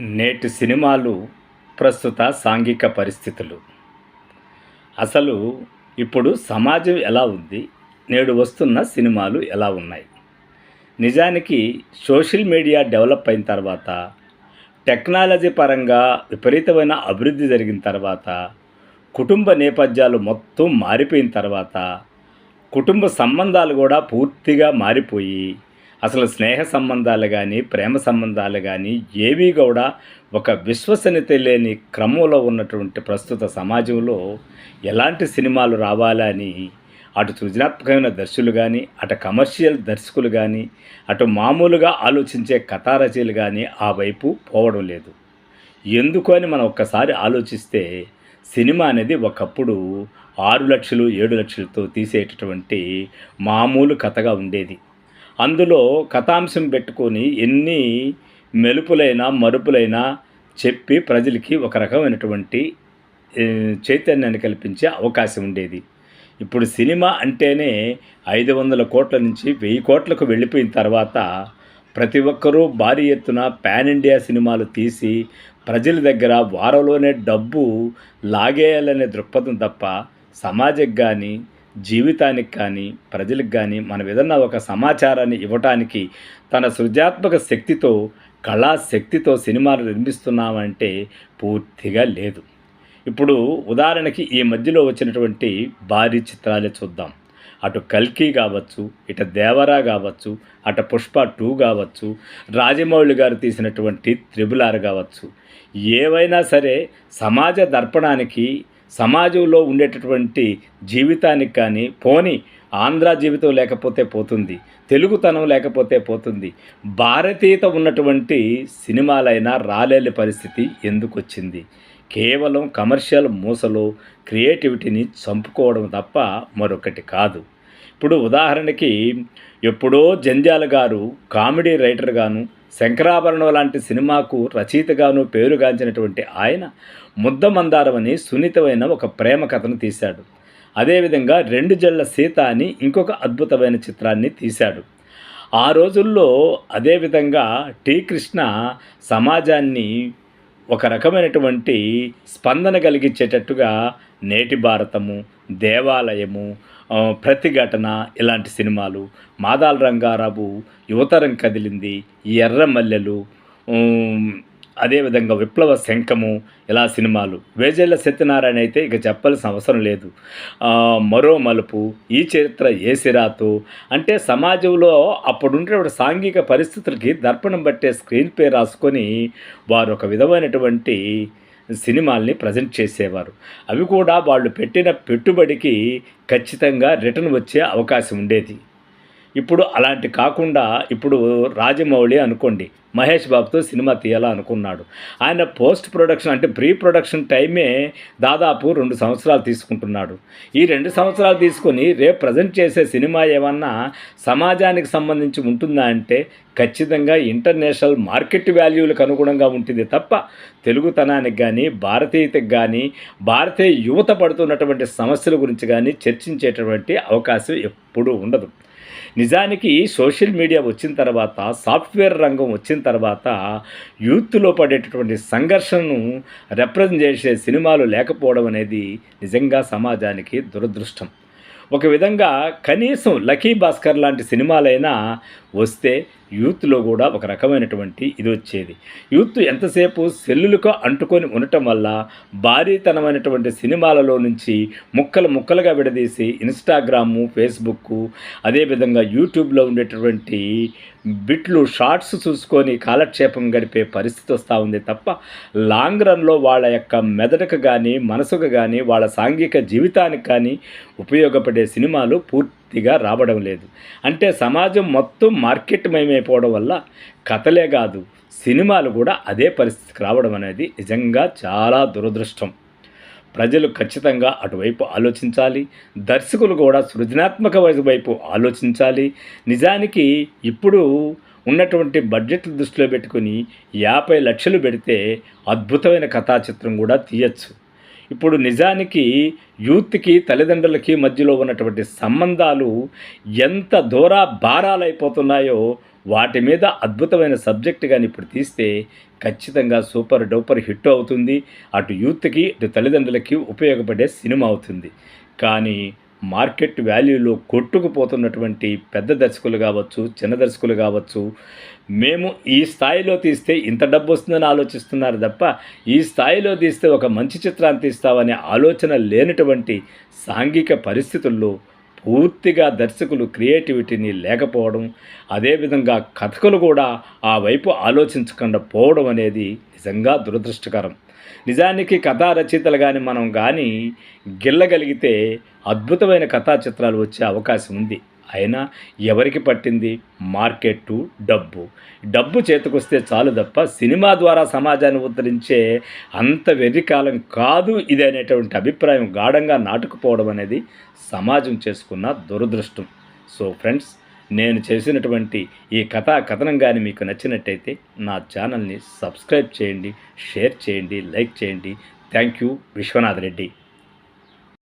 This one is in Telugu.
నేటి సినిమాలు ప్రస్తుత సాంఘిక పరిస్థితులు. అసలు ఇప్పుడు సమాజం ఎలా ఉంది? నేడు వస్తున్న సినిమాలు ఎలా ఉన్నాయి? నిజానికి సోషల్ మీడియా డెవలప్ అయిన తర్వాత టెక్నాలజీ పరంగా విపరీతమైన అభివృద్ధి జరిగిన తర్వాత కుటుంబ నేపథ్యాలు మొత్తం మారిపోయిన తర్వాత కుటుంబ సంబంధాలు కూడా పూర్తిగా మారిపోయి అసలు స్నేహ సంబంధాలు కానీ ప్రేమ సంబంధాలు కానీ ఏవి కూడా ఒక విశ్వసనీయత లేని క్రమంలో ఉన్నటువంటి ప్రస్తుత సమాజంలో ఎలాంటి సినిమాలు రావాలని అటు సృజనాత్మకమైన దర్శకులు కానీ అటు కమర్షియల్ దర్శకులు కానీ అటు మామూలుగా ఆలోచించే కథారచయిలు కానీ ఆ వైపు పోవడం లేదు. ఎందుకు అని మనం ఒక్కసారి ఆలోచిస్తే సినిమా అనేది ఒకప్పుడు ఆరు లక్షలు ఏడు లక్షలతో తీసేటటువంటి మామూలు కథగా ఉండేది. అందులో కథాంశం పెట్టుకొని ఎన్ని మెలుపులైనా మరుపులైనా చెప్పి ప్రజలకి ఒక రకమైనటువంటి చైతన్యాన్ని కల్పించే అవకాశం ఉండేది. ఇప్పుడు సినిమా అంటేనే ఐదు వందల కోట్ల నుంచి వెయ్యి కోట్లకు వెళ్ళిపోయిన తర్వాత ప్రతి ఒక్కరూ భారీ ఎత్తున పాన్ ఇండియా సినిమాలు తీసి ప్రజల దగ్గర వారంలోనే డబ్బు లాగేయాలనే దృక్పథం తప్ప సమాజం కానీ జీవితానికి కానీ ప్రజలకు కానీ మనం ఏదన్నా ఒక సమాచారాన్ని ఇవ్వటానికి తన సృజాత్మక శక్తితో కళా శక్తితో సినిమాలు నిర్మిస్తున్నామంటే పూర్తిగా లేదు. ఇప్పుడు ఉదాహరణకి ఈ మధ్యలో వచ్చినటువంటి భారీ చిత్రాలే చూద్దాం. అటు కల్కి కావచ్చు ఇటు దేవరా కావచ్చు అటు పుష్ప టూ కావచ్చు రాజమౌళి గారు తీసినటువంటి త్రిబులార్ కావచ్చు. ఏవైనా సరే సమాజ దర్పణానికి సమాజంలో ఉండేటటువంటి జీవితానికి కానీ పోని ఆంధ్ర జీవితం లేకపోతే పోతుంది తెలుగుతనం లేకపోతే పోతుంది భారతీయత ఉన్నటువంటి సినిమాలైనా రాలేని పరిస్థితి ఎందుకు వచ్చింది? కేవలం కమర్షియల్ మూసలో క్రియేటివిటీని చంపుకోవడం తప్ప మరొకటి కాదు. ఇప్పుడు ఉదాహరణకి ఎప్పుడో జంజాల గారు కామెడీ రైటర్గాను శంకరాభరణం లాంటి సినిమాకు రచయితగాను పేరుగాంచినటువంటి ఆయన ముద్దమందారం అని సున్నితమైన ఒక ప్రేమ కథను తీశాడు. అదేవిధంగా రెండు జళ్ళ సీత అని ఇంకొక అద్భుతమైన చిత్రాన్ని తీశాడు. ఆ రోజుల్లో అదేవిధంగా టీ కృష్ణ సమాజాన్ని ఒక రకమైనటువంటి స్పందన కలిగించేటట్టుగా నేటి భారతము దేవాలయము ప్రతిఘటన ఇలాంటి సినిమాలు. మాదాల రంగారావు యువతరం కదిలింది. ఈ అదేవిధంగా విప్లవ శంఖము ఇలా సినిమాలు. వేజేళ్ళ సత్యనారాయణ అయితే ఇక చెప్పాల్సిన అవసరం లేదు. మరో మలుపు ఈ చరిత్ర ఏ సిరాతో? అంటే సమాజంలో అప్పుడుండేటువంటి సాంఘిక పరిస్థితులకి దర్పణం బట్టే స్క్రీన్ పే రాసుకొని వారు ఒక విధమైనటువంటి సినిమాల్ని ప్రజెంట్ చేసేవారు. అవి కూడా వాళ్ళు పెట్టిన పెట్టుబడికి ఖచ్చితంగా రిటర్న్ వచ్చే అవకాశం ఉండేది. ఇప్పుడు అలాంటి కాకుండా ఇప్పుడు రాజమౌళి అనుకోండి మహేష్ బాబుతో సినిమా తీయాలనుకున్నాడు ఆయన పోస్ట్ ప్రొడక్షన్ అంటే ప్రీ ప్రొడక్షన్ టైమే దాదాపు రెండు సంవత్సరాలు తీసుకుంటున్నాడు. ఈ రెండు సంవత్సరాలు తీసుకొని రేపు ప్రజెంట్ చేసే సినిమా ఏమన్నా సమాజానికి సంబంధించి ఉంటుందా అంటే ఖచ్చితంగా ఇంటర్నేషనల్ మార్కెట్ వాల్యూలకు అనుగుణంగా ఉంటుంది తప్ప తెలుగుతనానికి కానీ భారతీయతకు కానీ భారతీయ యువత పడుతున్నటువంటి సమస్యల గురించి కానీ చర్చించేటటువంటి అవకాశం ఎప్పుడూ ఉండదు. నిజానికి సోషల్ మీడియా వచ్చిన తర్వాత సాఫ్ట్వేర్ రంగం వచ్చిన తర్వాత యూత్లో పడేటటువంటి సంఘర్షణను రిప్రజెంట్ చేసే సినిమాలు లేకపోవడం అనేది నిజంగా సమాజానికి దురదృష్టం. ఒక విధంగా కనీసం లకీ భాస్కర్ లాంటి సినిమాలైనా వస్తే యూత్లో కూడా ఒక రకమైనటువంటి ఇది వచ్చేది. యూత్ ఎంతసేపు సెల్లులకు అంటుకొని ఉండటం వల్ల భారీతనమైనటువంటి సినిమాలలో నుంచి ముక్కలు ముక్కలుగా విడదీసి ఇన్స్టాగ్రాము ఫేస్బుక్ అదేవిధంగా యూట్యూబ్లో ఉండేటటువంటి బిట్లు షార్ట్స్ చూసుకొని కాలక్షేపం గడిపే పరిస్థితి వస్తూ ఉంది తప్ప లాంగ్ రన్లో వాళ్ళ యొక్క మెదడుకు కానీ మనసుకు కానీ వాళ్ళ సాంఘిక జీవితానికి కానీ ఉపయోగపడే సినిమాలు పూర్తి పూర్తిగా రావడం లేదు. అంటే సమాజం మొత్తం మార్కెట్ మయమైపోవడం వల్ల కథలే కాదు సినిమాలు కూడా అదే పరిస్థితికి రావడం అనేది నిజంగా చాలా దురదృష్టం. ప్రజలు ఖచ్చితంగా అటువైపు ఆలోచించాలి దర్శకులు కూడా సృజనాత్మక వైపు ఆలోచించాలి. నిజానికి ఇప్పుడు ఉన్నటువంటి బడ్జెట్లు దృష్టిలో పెట్టుకుని యాభై లక్షలు పెడితే అద్భుతమైన కథా చిత్రం కూడా తీయచ్చు. ఇప్పుడు నిజానికి యూత్కి తల్లిదండ్రులకి మధ్యలో ఉన్నటువంటి సంబంధాలు ఎంత దూర భారాలైపోతున్నాయో వాటి మీద అద్భుతమైన సబ్జెక్ట్ కానీ ఇప్పుడు తీస్తే ఖచ్చితంగా సూపర్ డూపర్ హిట్ అవుతుంది. అటు యూత్కి అటు తల్లిదండ్రులకి ఉపయోగపడే సినిమా అవుతుంది. కానీ మార్కెట్ వాల్యూలో కొట్టుకుపోతున్నటువంటి పెద్ద దర్శకులు కావచ్చు చిన్న దర్శకులు కావచ్చు మేము ఈ స్థాయిలో తీస్తే ఇంత డబ్బు వస్తుందని ఆలోచిస్తున్నారు తప్ప ఈ స్థాయిలో తీస్తే ఒక మంచి చిత్రాన్ని తీస్తామనే ఆలోచన లేనటువంటి సాంఘిక పరిస్థితుల్లో పూర్తిగా దర్శకులు క్రియేటివిటీని లేకపోవడం అదేవిధంగా కథకులు కూడా ఆ వైపు ఆలోచించకుండా పోవడం అనేది నిజంగా దురదృష్టకరం. నిజానికి కథా రచయితలు కానీ మనం కానీ గిల్లగలిగితే అద్భుతమైన కథా చిత్రాలు వచ్చే అవకాశం ఉంది. అయినా ఎవరికి పట్టింది? మార్కెట్టు డబ్బు. డబ్బు చేతికొస్తే చాలు తప్ప సినిమా ద్వారా సమాజాన్ని ఉద్ధరించే అంత వెర్రికాలం కాదు ఇది అనేటువంటి అభిప్రాయం గాఢంగా నాటుకుపోవడం అనేది సమాజం చేసుకున్న దురదృష్టం. సో ఫ్రెండ్స్ నేను చేసినటువంటి ఈ కథా కథనం కానీ మీకు నచ్చినట్టయితే నా ఛానల్ని సబ్స్క్రైబ్ చేయండి షేర్ చేయండి లైక్ చేయండి. Thank you Vishwanath Reddy.